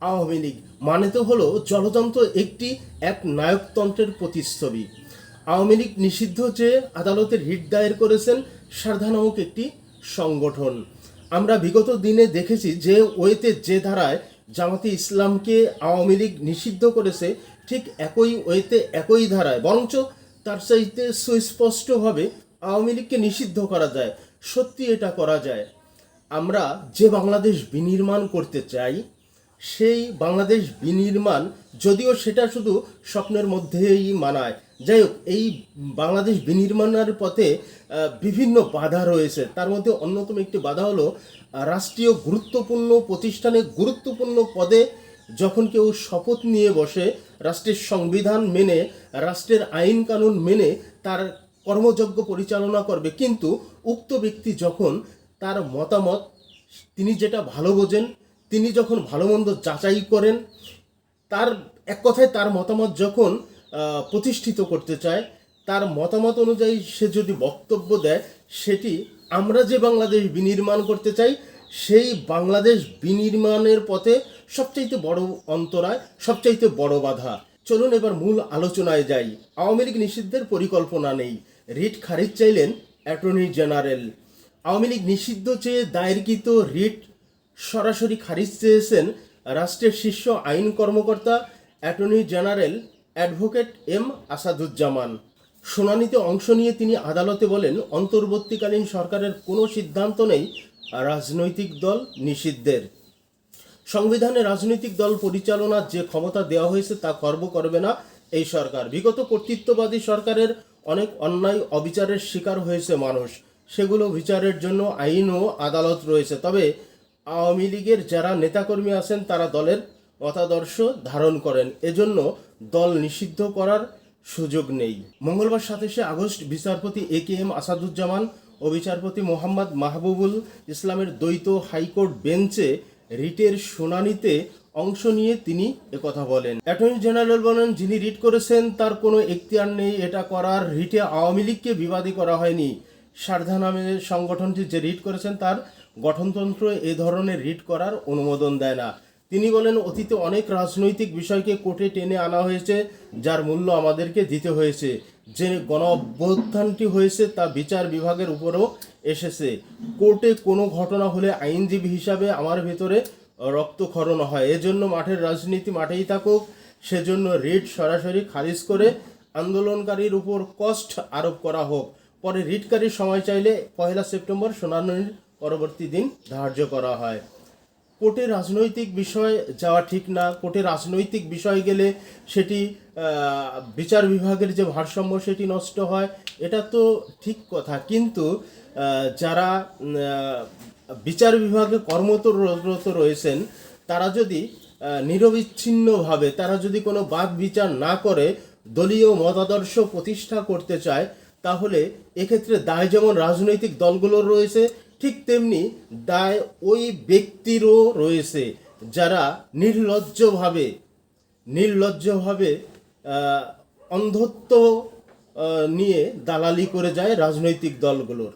আওয়ামী লীগ মানে তো হলো জনতন্ত্র একটি এক নায়কতন্ত্রের প্রতিচ্ছবি। আওয়ামী লীগ নিষিদ্ধ যে আদালতের হিট দায়ের করেছেন সারদা নামক একটি সংগঠন। আমরা বিগত দিনে দেখেছি যে ওয়েতে যে ধারায় জামাতে ইসলামকে আওয়ামী লীগ নিষিদ্ধ করেছে, ঠিক একই ওয়েতে একই ধারায়। বরঞ্চ তার চাইতে সুস্পষ্টভাবে আওয়ামী লীগকে নিষিদ্ধ করা যায়। সত্যি এটা করা যায়। আমরা যে বাংলাদেশ বিনির্মাণ করতে চাই সেই বাংলাদেশ বিনির্মাণ, যদিও সেটা শুধু স্বপ্নের মধ্যেই মানায়। যাই হোক, এই বাংলাদেশ বিনির্মাণের পথে বিভিন্ন বাধা রয়েছে। তার মধ্যে অন্যতম একটি বাধা হলো রাষ্ট্রীয় গুরুত্বপূর্ণ প্রতিষ্ঠানে গুরুত্বপূর্ণ পদে যখন কেউ শপথ নিয়ে বসে, রাষ্ট্রের সংবিধান মেনে, রাষ্ট্রের আইন কানুন মেনে তার কর্মযজ্ঞ পরিচালনা করবে, কিন্তু উক্ত ব্যক্তি যখন তার মতামত, তিনি যেটা ভালো বোঝেন তিনি যখন ভালো মন্দ যাচাই করেন, তার, এক কথায় তার মতামত যখন প্রতিষ্ঠিত করতে চায়, তার মতামত অনুযায়ী সে যদি বক্তব্য দেয়, সেটি আমরা যে বাংলাদেশ বিনির্মাণ করতে চাই, সেই বাংলাদেশ বিনির্মাণের পথে সবচাইতে বড় অন্তরায়, সবচাইতে বড় বাধা। চলুন এবার মূল আলোচনায় যাই। আওয়ামী লীগ নিষিদ্ধের পরিকল্পনা নেই। রিট খারিজ চাইলেন অ্যাটর্নি জেনারেল। আওয়ামী লীগ নিষিদ্ধ চেয়ে দায়েরকৃত রিট সরাসরি খারিজ চেয়েছেন রাষ্ট্রের শীর্ষ আইন কর্মকর্তা attorney general advocate M Asaduzzaman. শুনানিতে অংশ নিয়ে তিনি আদালতে বলেন, অন্তর্বর্তীকালীন সরকারের কোনো সিদ্ধান্ত নেই রাজনৈতিক দল নিষিদ্ধের। সংবিধানে রাজনৈতিক দল পরিচালনার যে ক্ষমতা দেওয়া হয়েছে তা খর্ব করবে না এই সরকার। বিগত কর্তৃত্ববাদী সরকারের অনেক অন্যায় অবিচারের শিকার হয়েছে মানুষ। সেগুলো বিচারের জন্য আইন ও আদালত রয়েছে। তবে আওয়ামী লীগের যারা নেতাকর্মী আছেন, তারা দলের মতাদর্শ ধারণ করেন। এজন্য দল নিষিদ্ধ করার সুযোগ নেই। মঙ্গলবার সাতাশে আগস্ট বিচারপতি এ কে এম আসাদুজ্জামান ও বিচারপতি মোহাম্মদ মাহবুবুল ইসলামের দ্বৈত হাইকোর্ট বেঞ্চে রিটের শুনানিতে অংশ নিয়ে তিনি একথা বলেন। অ্যাটর্নি জেনারেল বলেন, যিনি রিট করেছেন, তার কোনো এখতিয়ার নেই। এটা করার রিটে আওয়ামী লীগকে বিবাদী করা হয়নি। সারধা নামে সংগঠনটি যে রিট করেছেন, তার গঠনতন্ত্র এ ধরনের রিট করার অনুমোদন দেয় না। তিনি বলেন, অতীতে অনেক রাজনৈতিক বিষয়কে কোর্টে টেনে আনা হয়েছে, যার মূল্য আমাদেরকে দিতে হয়েছে। যে গণ অভ্যুত্থানটি হয়েছে, তা বিচার বিভাগের উপরও এসেছে। কোর্টে কোনো ঘটনা হলে আইনজীবী হিসাবে আমার ভেতরে রক্তক্ষরণ হয়। এজন্য মাঠের রাজনীতি মাঠেই থাকুক। সেজন্য রিট সরাসরি খারিজ করে আন্দোলনকারীর উপর কষ্ট আরোপ করা হোক। পরে রিটকারীর সময় চাইলে পয়লা সেপ্টেম্বর শুনানির পরবর্তী দিন ধার্য করা হয়। কোর্টে রাজনৈতিক বিষয় যাওয়া ঠিক না। কোর্টে রাজনৈতিক বিষয় গেলে সেটি বিচার বিভাগের যে ভারসাম্য সেটি নষ্ট হয়। এটা তো ঠিক কথা। কিন্তু যারা বিচার বিভাগে কর্মরত রয়েছেন, তারা যদি নিরবিচ্ছিন্নভাবে, তারা যদি কোনো বাদ বিচার না করে, দলীয় মতাদর্শ প্রতিষ্ঠা করতে চায়, তাহলে এক্ষেত্রে দায় যেমন রাজনৈতিক দলগুলোর রয়েছে ঠিক তেমনি দায় ওই ব্যক্তিরও রয়েছে যারা নির্লজ্জভাবে নির্লজ্জভাবে অন্ধত্ব নিয়ে দালালি করে যায় রাজনৈতিক দলগুলোর।